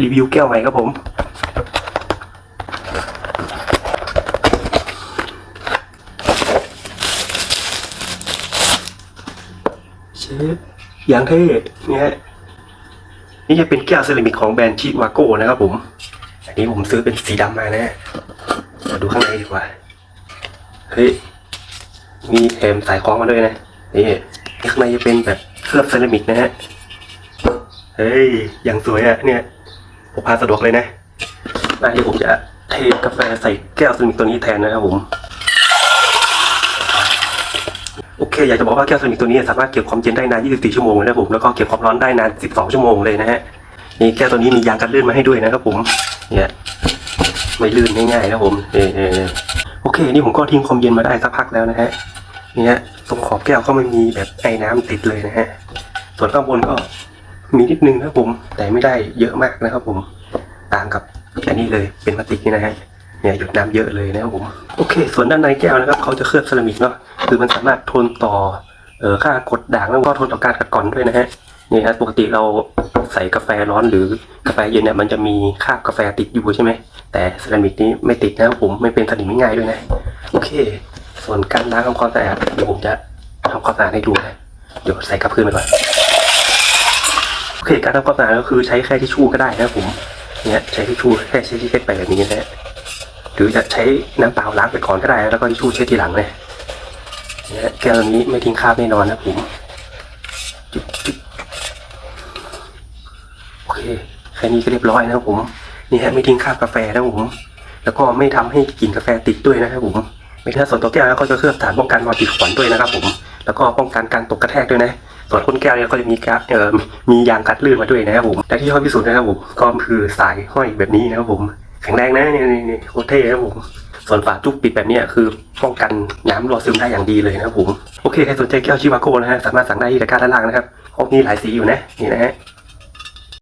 รีวิวแก้วใหม่ครับผม เชฟอย่างเท่เนี่ยฮะนี่จะเป็นแก้วเซรามิกของแบรนด์ชิวาโก้นะครับผม อันนี้ผมซื้อเป็นสีดำมานะฮะมาดูข้างในดีกว่า เฮ้ย มีแถมสายคล้องมาด้วยนะ นี่ข้างในจะเป็นแบบเคลือบเซรามิกนะฮะ เฮ้ย อย่างสวยอะเนี่ย ผมพาสะดวกเลยนะมาที่ผมจะเทกาแฟใส่แก้วเซรามิกตัวนี้แทนนะครับผม โอเค อยากจะบอกว่าแก้วเซรามิกตัวนี้สามารถเก็บความเย็นได้นาน 24 ชั่วโมงเลยนะครับผม แล้วก็เก็บความร้อนได้นาน 12 ชั่วโมงเลยนะฮะ นี่แก้วตัวนี้มียางกันลื่นมาให้ด้วยนะครับผม เนี่ย ไม่ลื่นง่ายๆนะครับผมเออเออโอเค นี่ผมก็ทิ้งความเย็นมาได้สักพักแล้วนะฮะ เนี่ยตรงขอบแก้วก็ไม่มีแบบไอ้น้ำติดเลยนะฮะ ส่วนข้างบนก็ มีนิดนึงนะครับผม แต่ไม่ได้เยอะมากนะครับผมต่างกับอันนี้เลยเป็นพลาสติกนี่นะฮะเนี่ยหยดน้ำเยอะเลยนะครับผมโอเค ส่วนด้านในแก้วนะครับเขาจะเคลือบเซรามิกเนาะคือมันสามารถทนต่อเอ่อค่ากดด่างแล้วก็ทนต่อการกัดกร่อนด้วยนะฮะนี่ฮะปกติเราใส่กาแฟร้อนหรือกาแฟเย็นเนี่ยมันจะมีคราบกาแฟติดอยู่ใช่ไหมแต่เซรามิกนี้ไม่ติดนะครับผมไม่เป็นสนิมง่ายด้วยนะโอเค ส่วนการล้างทำความสะอาดเดี๋ยวผมจะทำความสะอาดให้ดูนะเดี๋ยวใส่กระพื้นไปก่อน โอเคการทำความสะอาดก็คือใช้แค่ทิชชู่ก็ได้นะผมเนี่ยใช้ทิชชู่แค่ใช้ที่เช็ดไปแบบนี้นะฮะหรือจะใช้น้ำเปล่าล้างไปก่อนก็ได้แล้วก็ทิชชู่เช็ดทีหลังเลยเนี่ยแก้วนี้ไม่ทิ้งคราบแน่นอนนะผมโอเคแค่นี้ก็เรียบร้อยนะครับผมนี่ฮะไม่ทิ้งคราบกาแฟนะผมแล้วก็ไม่ทำให้กลิ่นกาแฟติดด้วยนะครับผมไม่ถ้าส่วนตัวแก้วแล้วก็จะเคลือบสารป้องกันรอยติดขวัญด้วยนะครับผมแล้วก็ป้องกันการตกกระแทกด้วยนะ ส่วนก้นแก้วเนี่ยก็จะมีกาเอ่อมียางกัดลื่นมาด้วยนะครับผมและที่ชอบที่สุดนะครับผมก็คือสายห้อยแบบนี้นะครับผมแข็งแรงนะเนี่ยนี่นี่โคตรเท่นะครับผมส่วนฝาจุกปิดแบบนี้คือป้องกันน้ำรอซึมได้อย่างดีเลยนะครับผมโอเคใครสนใจแก้วชิวาโก้นะฮะสามารถสั่งได้ที่ตะกร้าด้านล่างนะครับเขามีหลายสีอยู่นะนี่นะฮะ